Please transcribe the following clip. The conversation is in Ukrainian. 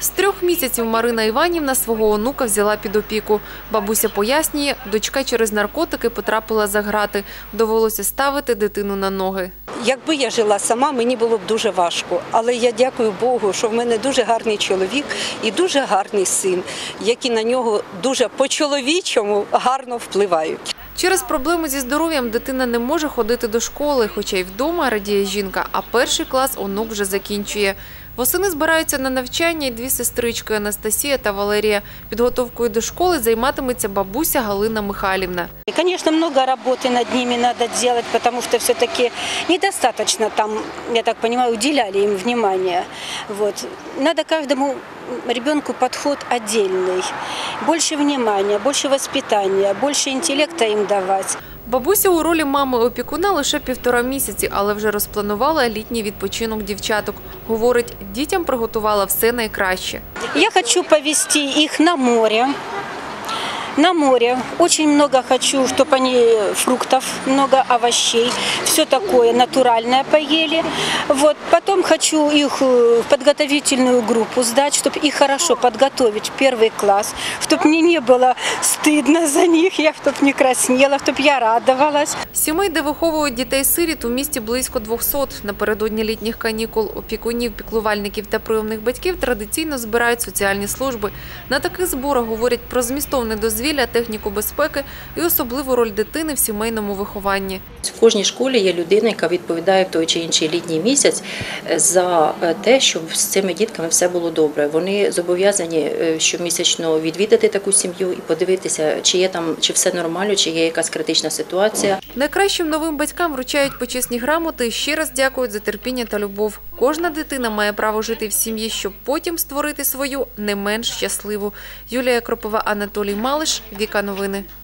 З трьох місяців Марина Іванівна свого онука взяла під опіку. Бабуся пояснює, дочка через наркотики потрапила за грати. Довелося ставити дитину на ноги. Якби я жила сама, мені було б дуже важко. Але я дякую Богу, що в мене дуже гарний чоловік і дуже гарний син, які на нього дуже по-чоловічому гарно впливають. Через проблеми зі здоров'ям дитина не може ходити до школи, хоча й вдома радіє жінка, а перший клас онук вже закінчує. Восени збираються на навчання й дві сестрички Анастасія та Валерія. Підготовкою до школи займатиметься бабуся Галина Михайлівна. И, конечно, много работы над ними надо делать, потому что все-таки недостаточно там, я так понимаю, уделяли им внимания. Вот. Надо каждому ребенку подход отдельный. Больше внимания, больше воспитания, больше интеллекта им давать. Бабуся у ролі мами опікуна лише півтора місяці, але вже розпланувала літній відпочинок дівчаток. Говорить, дітям приготувала все найкраще. Я хочу повезти их на море. На море. Очень много хочу, чтобы они фруктов, много овощей, все такое натуральное поели. Вот. Потом хочу их э, в подготовительную группу сдать, чтобы их хорошо подготовить в первый класс, чтобы мне не было стыдно за них, я чтобы не краснела, чтобы я радовалась. Сімей, де виховують дітей-сиріт, у місті близько 200. Напередодні літніх канікул опікунів, піклувальників та прийомних батьків традиційно збирають соціальні служби. На таких зборах говорять про змістовне дозвілля, техніку безпеки і особливу роль дитини в сімейному вихованні. В кожній школі є людина, яка відповідає в той чи інший літній місяць е, за е, те, щоб з цими дітками все було добре. Вони зобов'язані е, щомісячно відвідати таку сім'ю і подивитися, чи є там, чи все нормально, чи є якась критична ситуація. Найкращим новим батькам вручають почесні грамоти ще раз дякують за терпіння та любов. Кожна дитина має право жити в сім'ї, щоб потім створити свою не менш щасливу. Юлія Кропова, Анатолій Малиш, Віка Новини.